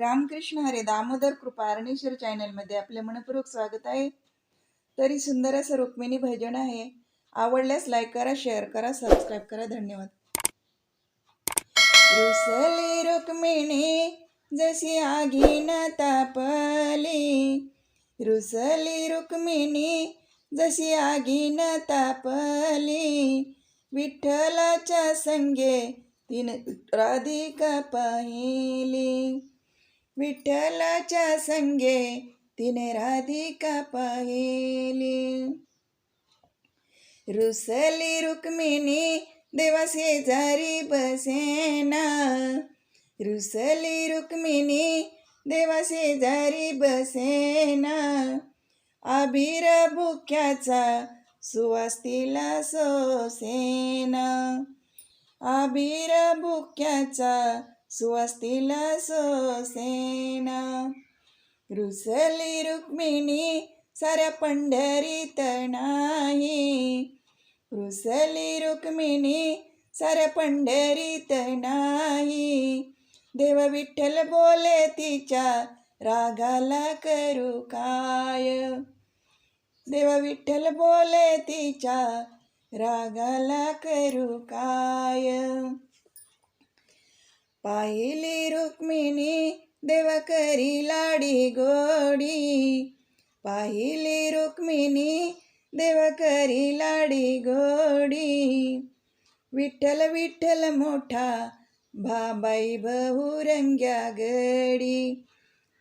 रामकृष्ण हरे दामोदर कृपा अरणेश्वर चॅनलमध्ये आपले मनपूर्वक स्वागत आहे. तरी सुंदर असं रुक्मिणी भजन आहे. आवडल्यास लाईक करा शेअर करा सबस्क्राईब करा. धन्यवाद. रुसली रुक्मिणी जशी आगीन तापली. रुसली रुक्मिणी जशी आगीन तापली. विठ्ठलाच्या संगे तीन राधिका पाहिली. विठ्ठलाच्या संगे तिने राधिका पाहिली. रुसली रुक्मिणी देवा शेजारी बसेना. रुसली रुक्मिणी देवा शेजारी बसेना. आबीर भुक्याचा सुवास्तीला सोसेना. आबीर भुक्याचा सुवास तिला रुसली रुक्मिणी साऱ्या पंढरीत नाही. रुसली रुक्मिणी साऱ्या पंढरीत नाही. देव विठ्ठल बोले तिच्या रागाला करू काय? देव विठ्ठल बोले तिच्या रागाला करू काय? पाहिली रुक्मिणी देवकरी लाडी गोडी. पाहिली रुक्मिणी देवकरी लाडी गोडी. विठ्ठल विठ्ठल मोठा भाबाई बहुरंग्या गडी.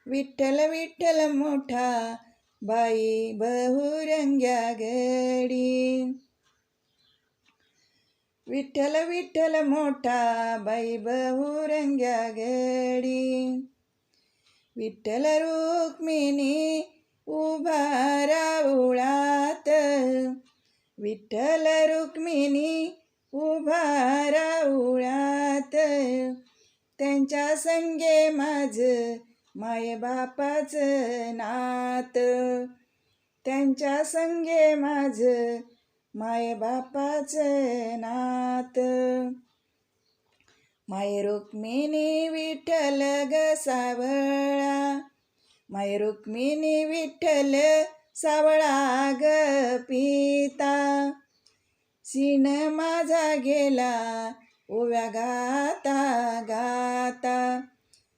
विठ्ठल विठ्ठल मोठा बाई बहुरंग्या गडी. विठ्ठल विठ्ठल मोठा बाई बहुरंग्या गडी विठ्ठल रुक्मिणी उभा राऊळात विठ्ठल रुक्मिणी उभा राऊळात त्यांच्या संगे माझ मायबापाचं नात त्यांच्या संगे माझं माय बापाचे नात. माय रुक्मिणी विठ्ठल ग सावळा. माय रुक्मिणी विठ्ठल सावळा ग पिता. सीन माझा गेला ओव्या गाता गाता.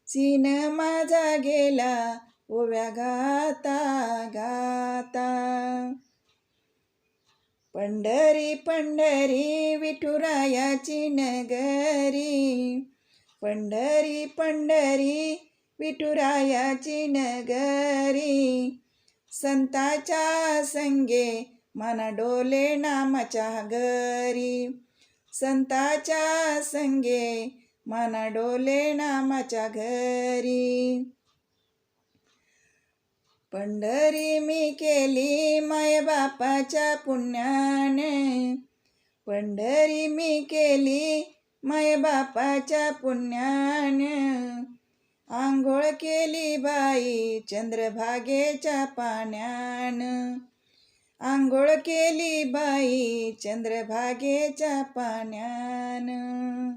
सीन माझा गेला ओव्या गाता गाता. पंढरी पंढरी विठुरायाची नगरी. पंढरी पंढरी विठुरायाची नगरी. संताच्या संगे मना डोले नामाच्या घरी. संताच्या संगे मना डोले नामाच्या घरी. पंढरी मी केली माय बापाच्या पुण्याने. पंढरी मी केली माय बापाच्या पुण्याने. आंघोळ केली बाई चंद्रभागेच्या पाण्यानं. आंघोळ केली बाई चंद्रभागेच्या पाण्यानं.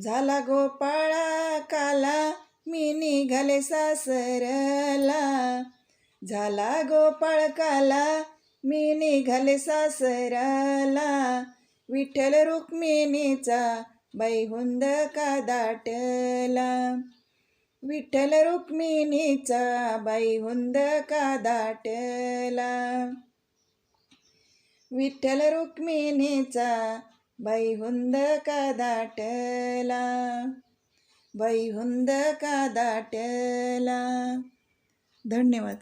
झाला गोपाळा काला मी निघाले सासरला झाला गोपाळ काला मी निघाले सासरला विठ्ठल रुक्मिणीचा बैहुंद का दाटला? विठ्ठल रुक्मिणीचा बैहुंद का दाटला? विठ्ठल रुक्मिणीचा बैहुंद का दाटला? बैहुंद का दाटला धन्यवाद.